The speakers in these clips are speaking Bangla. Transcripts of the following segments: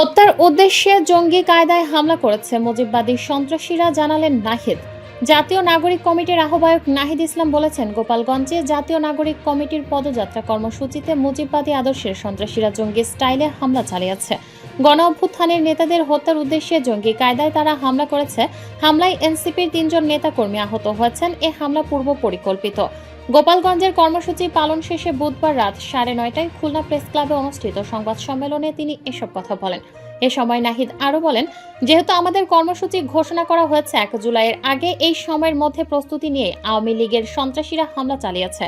হত্যার উদ্দেশ্যে জঙ্গি কায়দায় হামলা করেছে মুজিববাদী সন্ত্রাসীরা, জানালেন নাহিদ। জাতীয় নাগরিক কমিটির আহ্বায়ক নাহিদ ইসলাম বলেছেন, গোপালগঞ্জে জাতীয় নাগরিক কমিটির পদযাত্রা কর্মসূচিতে মুজিববাদী আদর্শের সন্ত্রাসীরা জঙ্গি স্টাইলে হামলা চালিয়েছে। গণ অভ্যুত্থানের নেতাদের হত্যার উদ্দেশ্যে জঙ্গি কায়দায় তারা হামলা করেছে। হামলায় এনসিপির তিনজন নেতাকর্মী আহত হয়েছেন। এ হামলা পূর্ব পরিকল্পিত। গোপালগঞ্জের কর্মসূচি পালন শেষে বুধবার রাত সাড়ে নয়টায় খুলনা প্রেস ক্লাবে অনুষ্ঠিত সংবাদ সম্মেলনে তিনি এসব কথা বলেন। এ সময় নাহিদ আরও বলেন, যেহেতু আমাদের কর্মসূচি ঘোষণা করা হয়েছে এক জুলাইয়ের আগে, এই সময়ের মধ্যে প্রস্তুতি নিয়ে আওয়ামী লীগের সন্ত্রাসীরা হামলা চালিয়েছে।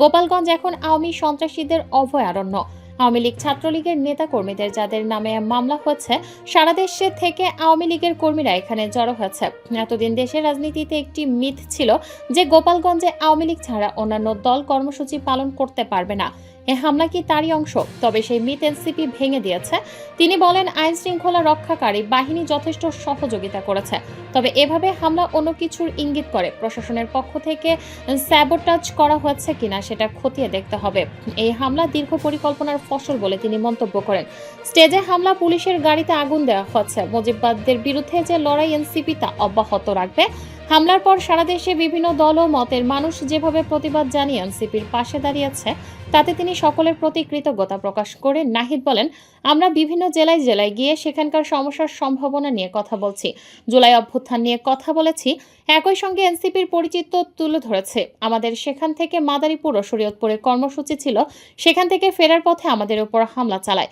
গোপালগঞ্জ এখন আওয়ামী সন্ত্রাসীদের অভয়ারণ্য। আওয়ামী লীগ ছাত্রলীগের নেতা কর্মীদের যাদের নামে মামলা হচ্ছে, সারা দেশে থেকে আওয়ামী লীগের কর্মীরা এখানে জড়ো হয়েছে এতদিন দেশের রাজনীতিতে একটি মিথ ছিল যে গোপালগঞ্জে আওয়ামী লীগ ছাড়া অন্যান্য দল কর্মসূচি পালন করতে পারবে না। এ হামলা কি তারই অংশ? তবে সেই মিথ এনসিপি ভেঙে দিয়েছে। তিনি বলেন, আইন শৃঙ্খলা রক্ষাকারী বাহিনী যথেষ্ট সহযোগিতা করেছে। তবে এভাবে হামলা অন্য কিছুর ইঙ্গিত করে। প্রশাসনের পক্ষ থেকে স্যাবোটাজ করা হয়েছে কিনা সেটা খতিয়ে দেখতে হবে। এই হামলা দীর্ঘ পরিকল্পনার ফসল বলে তিনি মন্তব্য করেন। স্টেজে হামলা পুলিশের গাড়িতে আগুন দেওয়া হচ্ছে। মুজিববাদদের বিরুদ্ধে যে লড়াই এনসিপি তা অব্যাহত রাখবে হামলার পর সারা দেশে বিভিন্ন দল ও মতের মানুষ যেভাবে প্রতিবাদ জানিয়ে এনসিপির পাশে দাঁড়িয়েছে, তাতে তিনি সকলের প্রতি কৃতজ্ঞতা প্রকাশ করে নাহিদ বলেন, আমরা বিভিন্ন জেলায় জেলায় গিয়ে সেখানকার সমস্যার সম্ভাবনা নিয়ে কথা বলছি। জুলাই অভ্যুত্থান নিয়ে কথা বলেছি। একই সঙ্গে এনসিপির পরিচিত তুলে ধরেছে। আমাদের সেখান থেকে মাদারীপুর ও শরীয়তপুরের কর্মসূচি ছিল। সেখান থেকে ফেরার পথে আমাদের উপর হামলা চালায়।